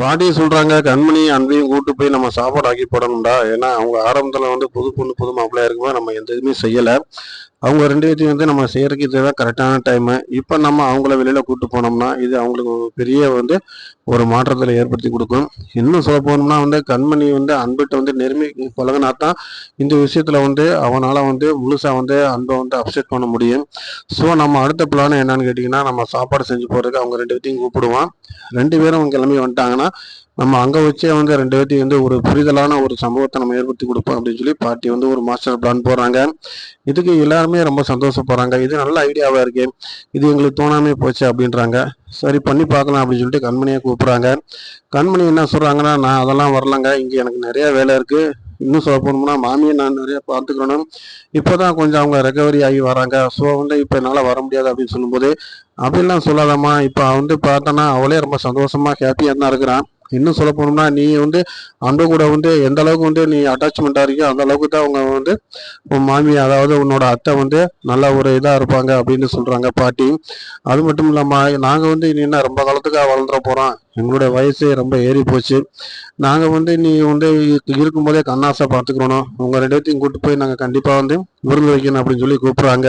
பாட்டி சொல்றாங்க கண்மணி அன்பையும் கூட்டு போய் நம்ம சாப்பாடு ஆக்கி போடணும்டா. ஏன்னா அவங்க ஆரம்பத்துல வந்து புது பொண்ணு புது மாப்பிள்ளையா இருக்கும்போது நம்ம எந்த இதுவுமே செய்யல. அவங்க ரெண்டு பேர்த்தையும் வந்து நம்ம செய்யறதுக்கு இதுதான் கரெக்டான டைமு இப்போ நம்ம அவங்கள வெளியில கூட்டு போனோம்னா இது அவங்களுக்கு பெரிய வந்து ஒரு மாற்றத்தில் ஏற்படுத்தி கொடுக்கும். இன்னும் சொல்ல போனோம்னா வந்து கண்மணி வந்து அன்பிட்ட வந்து நெருங்கி பழகினா தான் இந்த விஷயத்துல வந்து அவனால வந்து முழுசா வந்து அன்பை வந்து அப்செட் பண்ண முடியும். ஸோ நம்ம அடுத்த பிளான் என்னன்னு கேட்டிங்கன்னா நம்ம சாப்பாடு செஞ்சு போறதுக்கு அவங்க ரெண்டு பேர்த்தையும் கூப்பிடுவோம் ரெண்டு பேரும் கிளம்பி வந்துட்டாங்கன்னா நம்ம அங்கே வச்சே வந்து ரெண்டு பேர்த்தையும் வந்து ஒரு புரிதலான ஒரு சம்பவத்தை நம்ம ஏற்படுத்தி கொடுப்போம் அப்படின்னு சொல்லி பாட்டி வந்து ஒரு மாஸ்டர் பிளான் போடுறாங்க. இதுக்கு எல்லாருமே ரொம்ப சந்தோஷப்படுறாங்க. இது நல்ல ஐடியாவாக இருக்கு. இது எங்களுக்கு தோணாமே போச்சு அப்படின்றாங்க. சரி பண்ணி பார்க்கலாம் அப்படின்னு சொல்லிட்டு கண்மணியை கூப்பிட்றாங்க. கண்மணி என்ன சொல்கிறாங்கன்னா நான் அதெல்லாம் வரலங்க. இங்கே எனக்கு நிறைய வேலை இருக்குது இன்னும் சொல்ல போனோம்னா மாமியை நான் நிறைய பார்த்துக்கணும் இப்போ தான் கொஞ்சம் அவங்க ரெக்கவரி ஆகி வராங்க. ஸோ வந்து இப்போ என்னால் வர முடியாது அப்படின்னு சொல்லும்போது அப்படிலாம் சொல்லாதம்மா. இப்போ வந்து பார்த்தோன்னா அவளே ரொம்ப சந்தோஷமாக ஹாப்பியாக தான் இருக்கிறான் இன்னும் சொல்ல போனோம்னா நீ வந்து அந்த கூட வந்து எந்த அளவுக்கு வந்து நீ அட்டாச்மெண்ட்டாக இருக்கியோ அந்த அளவுக்கு தான் அவங்க வந்து உன் மாமி அதாவது உன்னோட அத்தை வந்து நல்ல ஒரு இதாக இருப்பாங்க அப்படின்னு சொல்கிறாங்க பாட்டி. அது மட்டும் இல்லாமல் நாங்கள் வந்து இனி என்ன ரொம்ப காலத்துக்காக வளர்ந்துட போகிறோம் எங்களோட வயசு ரொம்ப ஏறி போச்சு. நாங்கள் வந்து நீ வந்து இருக்கும்போதே கண்ணாசை பார்த்துக்கிறோம் உங்கள் ரெண்டு பேர்த்தையும் போய் நாங்கள் கண்டிப்பாக வந்து விருந்து வைக்கணும் அப்படின்னு சொல்லி கூப்பிட்றாங்க.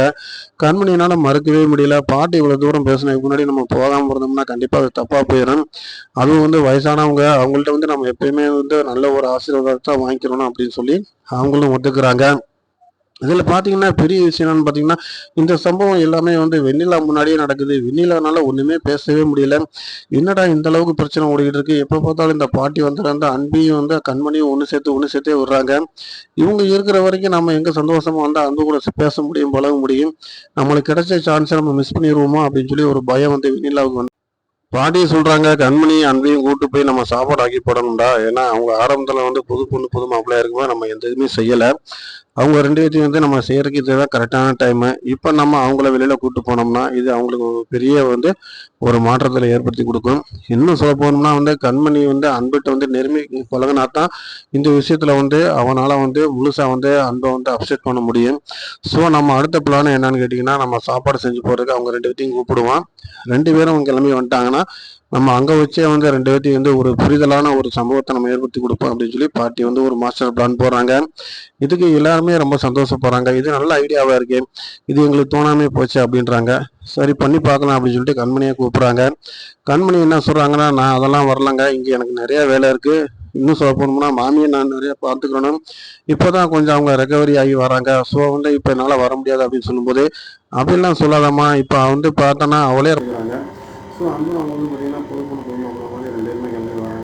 கண்மணினால மறுக்கவே முடியல. பாட்டி இவ்வளோ தூரம் பேசினதுக்கு முன்னாடி நம்ம போகாமல் இருந்தோம்னா கண்டிப்பாக அது தப்பாக போயிடும். அதுவும் வந்து வயசானவங்க அவங்கள்ட்ட வந்து நம்ம எப்பயுமே வந்து நல்ல ஒரு ஆசீர்வாதத்தை வாங்கிக்கிறணும் அப்படின்னு சொல்லி அவங்களும் ஒத்துக்கிறாங்க. இதில் பார்த்தீங்கன்னா பெரிய விஷயம் என்னன்னு பார்த்தீங்கன்னா இந்த சம்பவம் எல்லாமே வந்து வெண்ணிலா முன்னாடியே நடக்குது. வெண்ணிலானால ஒன்றுமே பேசவே முடியல. என்னடா இந்த அளவுக்கு பிரச்சனை ஓடிக்கிட்டு இருக்கு? எப்போ பார்த்தாலும் இந்த பாட்டி வந்து அந்த அன்பையும் வந்து கண்மணியும் ஒன்று சேர்த்து ஒன்று சேர்த்தே விடுறாங்க. இவங்க இருக்கிற வரைக்கும் நம்ம எங்கே சந்தோஷமாக வந்தால் அன்பு கூட பேச முடியும் பழக முடியும். நம்மளுக்கு கிடைச்ச சான்ஸை நம்ம மிஸ் பண்ணிடுவோமா அப்படின்னு சொல்லி ஒரு பயம் வந்து வெண்ணிலாவுக்கு வந்து பாட்டி சொல்றாங்க கண்மணி அன்பையும் கூட்டு போய் நம்ம சாப்பாடு ஆக்கி போடணும்டா. ஏன்னா அவங்க ஆரம்பத்துல வந்து புது பொண்ணு புது மாப்பிள்ளையா இருக்கும்போது நம்ம எந்த இதுவுமே செய்யல. அவங்க ரெண்டு பேர்த்தையும் வந்து நம்ம செய்யறதுக்கு இதுதான் கரெக்டான டைமு இப்போ நம்ம அவங்கள வெளியில கூட்டு போனோம்னா இது அவங்களுக்கு பெரிய வந்து ஒரு மாற்றத்தில் ஏற்படுத்தி கொடுக்கும். இன்னும் சொல்ல போனோம்னா வந்து கண்மணி வந்து அன்பிட்ட வந்து நெருங்கி பழகினா தான் இந்த விஷயத்துல வந்து அவனால் வந்து முழுசாக வந்து அன்பை வந்து அப்செட் பண்ண முடியும். ஸோ நம்ம அடுத்த பிளான் என்னன்னு கேட்டிங்கன்னா நம்ம சாப்பாடு செஞ்சு போகிறதுக்கு அவங்க ரெண்டு பேர்த்தையும் கூப்பிடுவான். ரெண்டு பேரும் கிளம்பி வந்துட்டாங்கன்னா நம்ம அங்கே வச்சே வந்து ரெண்டு பேர்த்தையும் வந்து ஒரு புரிதலான ஒரு சம்பவத்தை நம்ம ஏற்படுத்தி கொடுப்போம் அப்படின்னு சொல்லி பாட்டி வந்து ஒரு மாஸ்டர் பிளான் போடுறாங்க. இதுக்கு எல்லாருமே ரொம்ப சந்தோஷப்படுறாங்க. இது நல்ல ஐடியாவாக இருக்கு. இது எங்களுக்கு தோணாமே போச்சு அப்படின்றாங்க. சரி பண்ணி பார்க்கலாம் அப்படின்னு சொல்லிட்டு கண்மணியை கூப்பிட்றாங்க. கண்மணி என்ன சொல்கிறாங்கன்னா நான் அதெல்லாம் வரலங்க இங்கே எனக்கு நிறையா வேலை இருக்குது இன்னும் சொல்ல போனோம்னா மாமியை நான் நிறைய பார்த்துக்கணும். இப்போதான் கொஞ்சம் அவங்க ரெக்கவரி ஆகி வராங்க. ஸோ வந்து இப்போ என்னால் வர முடியாது அப்படின்னு சொல்லும்போது அப்படிலாம் சொல்லாதம்மா. இப்போ வந்து பார்த்தோன்னா அவளே இருக்கிறாங்க ஸோ அந்த அவங்க வந்து பார்த்தீங்கன்னா